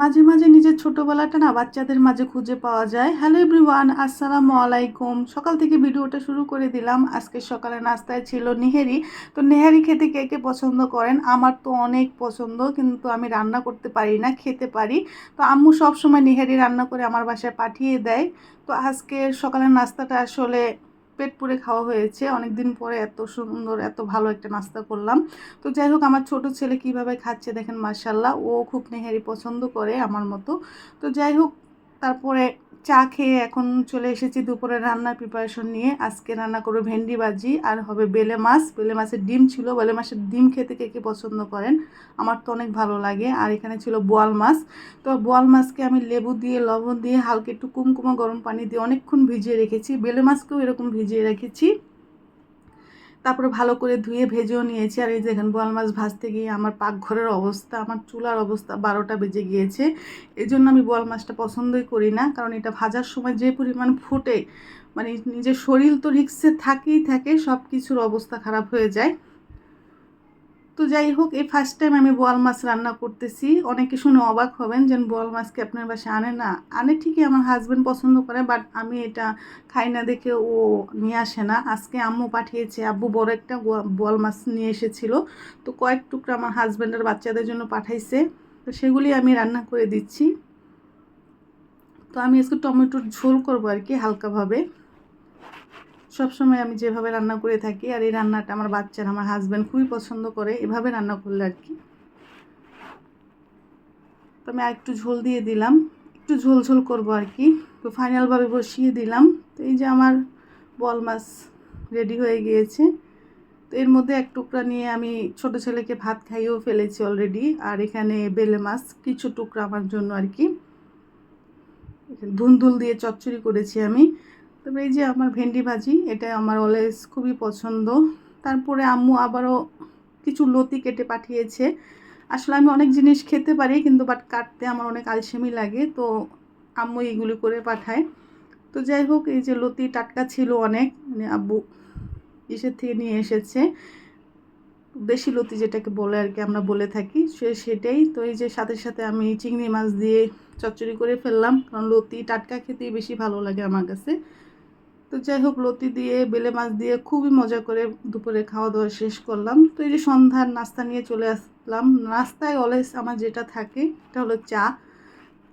মাঝে মাঝে নিজের ছোটোবেলাটা না বাচ্চাদের মাঝে খুঁজে পাওয়া যায়। হ্যালো এভরিওয়ান আসসালামু আলাইকুম। সকাল থেকে ভিডিওটা শুরু করে দিলাম। আজকে সকালে নাস্তায় ছিল নেহেরি। তো নেহেরি খেতে কে কে পছন্দ করেন? আমার তো অনেক পছন্দ, কিন্তু আমি রান্না করতে পারি না, খেতে পারি। তো আম্মু সব সময় নেহেরি রান্না করে আমার বাসায় পাঠিয়ে দেয়। তো আজকে সকালের নাস্তাটা আসলে পেট পুরে খাওয়া হয়েছে। অনেক দিন পরে এত সুন্দর, এত ভালো একটা নাস্তা করলাম। তো যাই হোক, আমার ছোট ছেলে কীভাবে খাচ্ছে দেখেন মার্শাল্লাহ ও খুব নেহারি পছন্দ করে আমার মতো। তো যাই হোক, তারপরে চা খেয়ে এখন চলে এসেছি দুপুরে রান্নার প্রিপারেশন নিয়ে। আজকে রান্না করব ভেন্ডি ভাজি আর হবে বেলে মাছ। বেলে মাছের ডিম ছিল, বেলে মাছের ডিম খেতে কে কে পছন্দ করেন? আমার তো অনেক ভালো লাগে। আর এখানে ছিল বোয়াল মাছ। তো বোয়াল মাছকে আমি লেবু দিয়ে, লবণ দিয়ে হালকা একটু কুমকুমা গরম পানি দিয়ে অনেকক্ষণ ভিজিয়ে রেখেছি। বেলে মাছকেও এরকম ভিজিয়ে রেখেছি। তারপরে ভালো করে ধুয়ে ভেজেও নিয়েছি। আর এই যে এখানে বোয়াল মাছ ভাজতে গিয়ে আমার পাকঘরের অবস্থা, আমার চুলার অবস্থা বারোটা বেজে গিয়েছে। এই জন্য আমি বোয়াল মাছটা পছন্দই করি না, কারণ এটা ভাজার সময় যে পরিমাণ ফুটে মানে নিজের শরীর তো রিক্সে থাকেই থাকে সব কিছুর অবস্থা খারাপ হয়ে যায়। তো যাই হোক এই ফার্স্ট টাইম আমি বোয়াল মাছ রান্না করতেছি। অনেকে শুনে অবাক হবেন যে বোয়াল মাছকে আপনার বাসায় আনে? না, আনে ঠিকই, আমার হাজব্যান্ড পছন্দ করে বাট আমি এটা খাই না দেখে ও নিয়ে আসে না। আজকে আম্মু পাঠিয়েছে, আব্বু বড় একটা বোয়াল মাছ নিয়ে এসেছিল। তো কয়েক টুকরা আমার হাজব্যান্ডের বাচ্চাদের জন্য পাঠাইছে। তো সেগুলি আমি রান্না করে দিচ্ছি। তো আমি আজকে টমেটোর ঝোল করব আর কি, হালকাভাবে। সবসময় আমি যেভাবে রান্না করে থাকি আর এই রান্নাটা আমার বাচ্চার, আমার হাজব্যান্ড খুবই পছন্দ করে, এভাবে রান্না করলে আর কি। তো আমি একটু ঝোল দিয়ে দিলাম, একটু ঝোল ঝোল করব আর কি। তো ফাইনালভাবে বসিয়ে দিলাম। তো এই যে আমার বল মাছ রেডি হয়ে গিয়েছে। তো এর মধ্যে এক টুকরা নিয়ে আমি ছোট ছেলেকে ভাত খাইয়েও ফেলেছি অলরেডি আর এখানে বেলে মাছ কিছু টুকরা আমার জন্য আর কি। ধুন্দুল দিয়ে চচ্চড়ি করেছি আমি। তবে এই যে আমার ভেন্ডি ভাজি, এটা আমার অলওয়েজ খুবই পছন্দ। তারপরে আম্মু আবারও কিছু লতি কেটে পাঠিয়েছে। আসলে আমি অনেক জিনিস খেতে পারি, কিন্তু বাট কাটতে আমার অনেক আলসেমি লাগে, তো আম্মু এইগুলি করে পাঠায়। তো যাই হোক, এই যে লতি টাটকা ছিল অনেক মানে আব্বু ইসের থেকে নিয়ে এসেছে। দেশি লতি যেটাকে বলে আর কি, আমরা বলে থাকি, সে সেটাই। তো এই যে সাথে সাথে আমি চিংড়ি মাছ দিয়ে চচ্চড়ি করে ফেললাম, কারণ লতি টাটকা খেতেই বেশি ভালো লাগে আমার কাছে। তো যাই হোক লতি দিয়ে, বেলে মাছ দিয়ে খুবই মজা করে দুপুরে খাওয়া দাওয়া শেষ করলাম। তো এই যে সন্ধ্যার নাস্তা নিয়ে চলে আসলাম। নাস্তায় অলওয়েজ আমার যেটা থাকে, এটা হলো চা।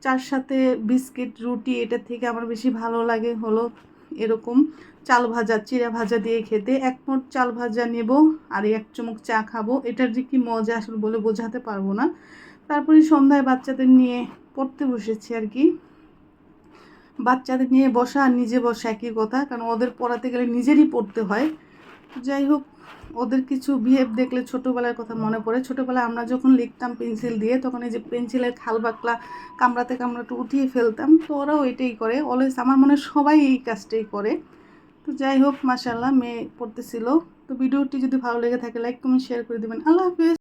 চার সাথে বিস্কিট, রুটি, এটা থেকে আমার বেশি ভালো লাগে হলো এরকম চাল ভাজা চিরা ভাজা দিয়ে খেতে। এক মোট চাল ভাজা নেব আর এক চুমুক চা খাব। এটার যে কি মজা আসলে বলে বোঝাতে পারব না। তারপরে সন্ধ্যায় বাচ্চাদের নিয়ে পড়তে বসেছি আর কি। বাচ্চাদের নিয়ে বসা আর নিজে বসা একই কথা, কারণ ওদের পড়াতে গেলে নিজেরই পড়তে হয়। যাই হোক, ওদের কিছু বিহেভ দেখলে ছোটোবেলার কথা মনে পড়ে। ছোটোবেলায় আমরা যখন লিখতাম পেন্সিল দিয়ে, তখন এই যে পেন্সিলের খাল বাকলা কামড়াতে কামড়াতে উঠিয়ে ফেলতাম, তো ওরাও এটাই করে। অলওয়েজ আমার মনে সবাই এই কাজটাই করে। তো যাই হোক মাসাল্লাহ মেয়ে পড়তেছিল। তো ভিডিওটি যদি ভালো লেগে থাকে লাইক কমেন্ট শেয়ার করে দেবেন। আল্লাহ হাফিজ।